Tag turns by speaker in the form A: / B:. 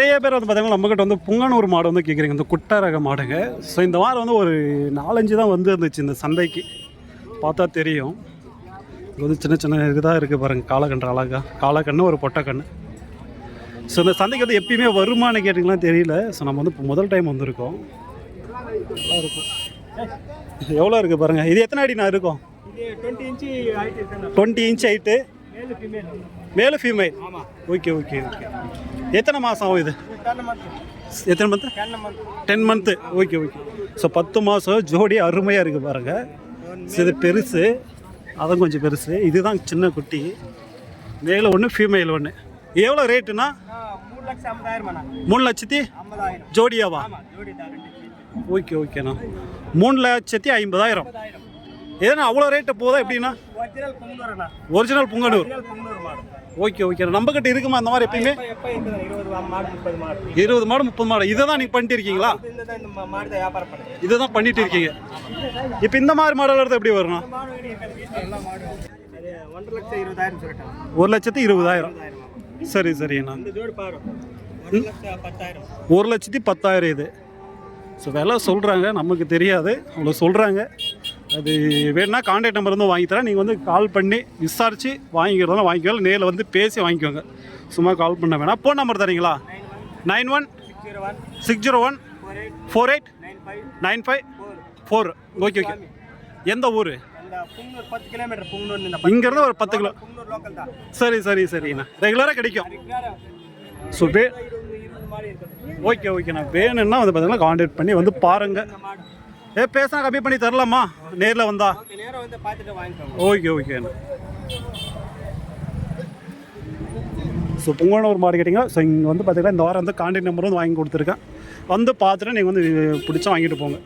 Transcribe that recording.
A: நிறைய பேர் வந்து பார்த்தீங்கன்னா நம்மக்கிட்ட வந்து புங்கனூர் மாடு வந்து கேட்குறீங்க இந்த குட்டை ரக மாடுங்க. ஸோ இந்த வாரம் வந்து ஒரு நாலஞ்சு தான் வந்து இருந்துச்சு இந்த சந்தைக்கு. பார்த்தா தெரியும். இது வந்து சின்ன சின்ன இதுதான் இருக்குது பாருங்கள் காலக்கன்று அழகா. காலக்கண்ணு ஒரு பொட்டைக்கண்ணு ஸோ இந்த சந்தைக்கு வந்து எப்பயுமே வருமானு கேட்டிங்களா தெரியல. ஸோ நம்ம வந்து இப்போ முதல் டைம் வந்திருக்கோம். நல்லா இருக்கும்? எவ்வளோ இருக்குது பாருங்கள் இது எத்தனை? அடி நான் இருக்கும்
B: twenty
A: inch height
B: male female
A: okay okay okay எத்தனை மாதம் ஆகும் இது? எத்தனை month
B: ten month
A: ten month okay okay so பத்து மாதம் ஜோடி அருமையாக இருக்குது பாருங்கள் இது பெருசு. அதுவும் கொஞ்சம் பெருசு. இதுதான் சின்ன குட்டி. மேலே ஒன்று ஃபீமேல் ஒன்று எவ்வளோ ரேட்டுனா
B: மூணு
A: லட்சத்தி ஜோடியாவா? ஓகே ஓகேண்ணா மூணு லட்சத்தி ஐம்பதாயிரம். ஏன்னா அவ்வளோ ரேட்டு போதா எப்படின்னா?
B: Original
A: Punganur okay okay. நம்மக்கிட்ட இருக்குமா? அந்த மாதிரி எப்பயுமே?
B: இருபது மாடு முப்பது மாடு.
A: இதை தான் நீங்கள் பண்ணிட்டு இருக்கீங்களா
B: இது இந்த தான் இந்த
A: பண்ணிட்டு இருக்கீங்க இப்போ இந்த மாதிரி மாடல் எடுத்து எப்படி
B: இந்த சொல்லிட்டாங்க.
A: ஒரு லட்சத்தி இருபதாயிரம். சரி
B: இந்த பத்தாயிரம்.
A: ஒரு லட்சத்தி பத்தாயிரம் இது. ஸோ விலை சொல்கிறாங்க நமக்கு தெரியாது. அவ்வளோ சொல்கிறாங்க அது வேணும்னா கான்டாக்ட் நம்பர் வந்து வாங்கி தரேன். நீங்கள் வந்து கால் பண்ணி விசாரித்து வாங்கிக்கிறதால வாங்கிக்கோங்க நேரில் வந்து பேசி வாங்கிக்கோங்க. சும்மா கால் பண்ண வேணாம். ஃபோன் நம்பர் தரீங்களா? Nine one
B: six zero one four eight nine five four.
A: Okay okay. எந்த ஊர்?
B: பத்து கிலோமீட்டர்
A: இங்கேருந்து ஒரு பத்து கிலோ சரி சரி சரிண்ணா ரெகுலராக கிடைக்கும். ஸோ வே ஓகே ஓகேண்ணா. வேணும்னா வந்து பார்த்தீங்கன்னா கான்டாக்ட் பண்ணி வந்து பாருங்கள் ஏ பேசினா கம்மி பண்ணி தரலாமா? நேரில் வந்தா.
B: ஓகே நேரம் வந்து பார்த்துட்டு வாங்கிக்கோங்க.
A: ஓகே ஓகேண்ணா ஸோ பொங்கலூர் மாடு கேட்டிங்க. ஸோ இங்கே வந்து பார்த்தீங்கன்னா இந்த வாரம் வந்து கான்டாக்ட் நம்பர் வந்து வாங்கி கொடுத்துருக்கேன். வந்து பார்த்துட்டு நீங்கள் வந்து பிடிச்சா வாங்கிட்டு போங்க.